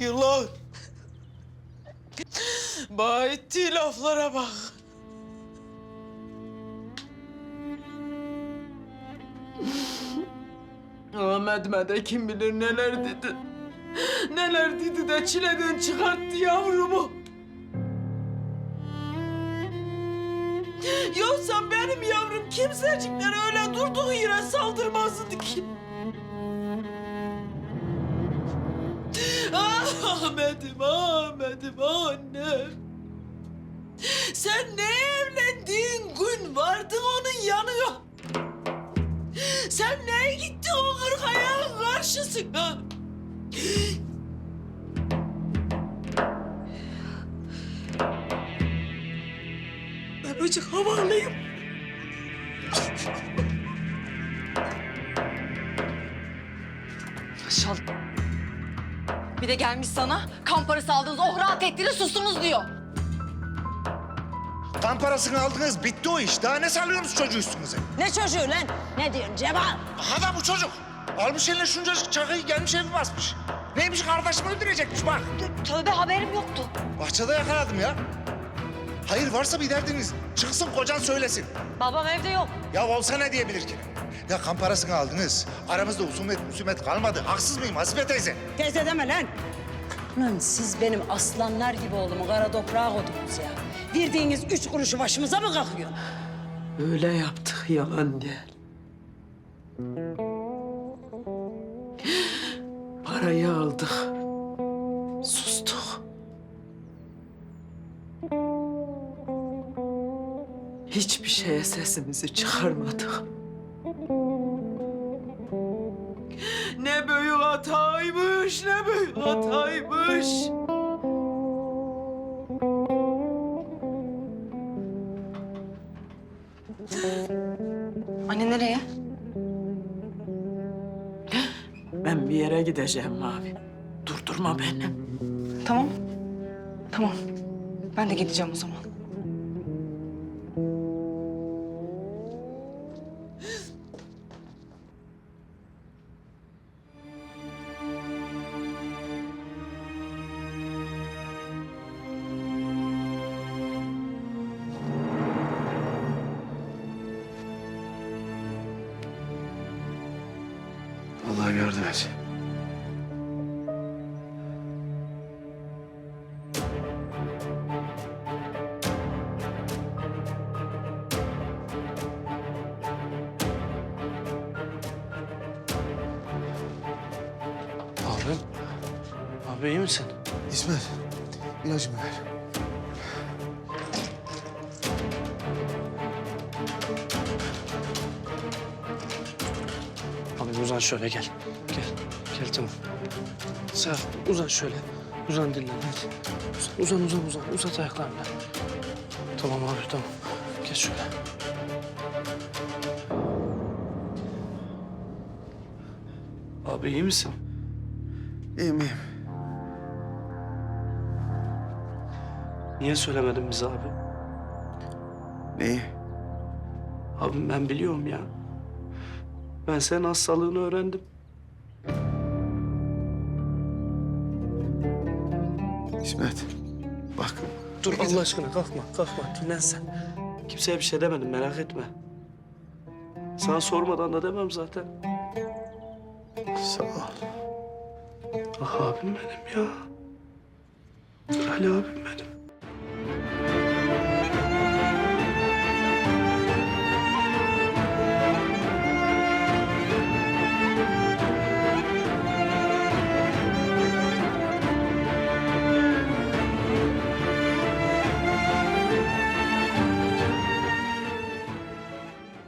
Yılan. Bana ettiği laflara bak. Ahmet'ime de kim bilir neler dedi. Neler dedi de çileden çıkarttı yavrumu. Yoksa benim yavrum kimsecikler öyle durduğu yere saldırmazdı ki. Ah Ahmet'im, Ahmet'im, annem. Sen ne evlendiğin gün vardın onun yanına. Sen neye gittin o kırk ayağın karşısına? Ben acık hava alayım. Şal. Bir de gelmiş sana kan parası aldınız, oh rahat ettiniz, sustunuz diyor. Kan parasını aldınız, bitti o iş. Daha ne salıyorsunuz çocuğu üstünüze? Ne çocuğu lan? Ne diyorsun Cemal? Aha da bu çocuk. Almış eline şuncacık çakıyı gelmiş evi basmış. Neymiş kardeşimi öldürecekmiş bak. Tövbe haberim yoktu. Bahçede yakaladım ya. Hayır varsa bir derdiniz. Çıksın kocan söylesin. Babam evde yok. Ya olsa ne diyebilir ki? Ya kan parasını aldınız. Aramızda husumet musumet kalmadı. Haksız mıyım Hasibe teyze? Teyze deme lan. Lan siz benim aslanlar gibi oğlumu kara toprağa koydunuz ya. Verdiğiniz üç kuruşu başımıza mı kakıyor? Öyle yaptık yalan değil. Parayı aldık. Sustuk. Hiçbir şeye sesimizi çıkarmadık. Hataymış, ne büyük hataymış. Anne nereye? Ben bir yere gideceğim Mavi. Durdurma beni. Tamam. Tamam. Ben de gideceğim o zaman. Allah yardım et. Abi. Abi iyi misin? İsmet, ilacımı ver. Uzan şöyle gel. Gel. Gel tamam. Sağ uzan şöyle. Uzan dinlen hadi. Uzan uzan uzan. uzan. Uzat ayaklarını. Tamam abi tamam. Geç şöyle. Abi iyi misin? İyiyim, iyiyim. Niye söylemedin bize abi? Neyi? Abi ben biliyorum ya. Ben senin hastalığını öğrendim. İsmet, bak. Dur Allah aşkına kalkma, kalkma. Dinlen sen. Kimseye bir şey demedim, merak etme. Sana sormadan da demem zaten. Sağ ol. Ah abim benim ya. Ali abim benim.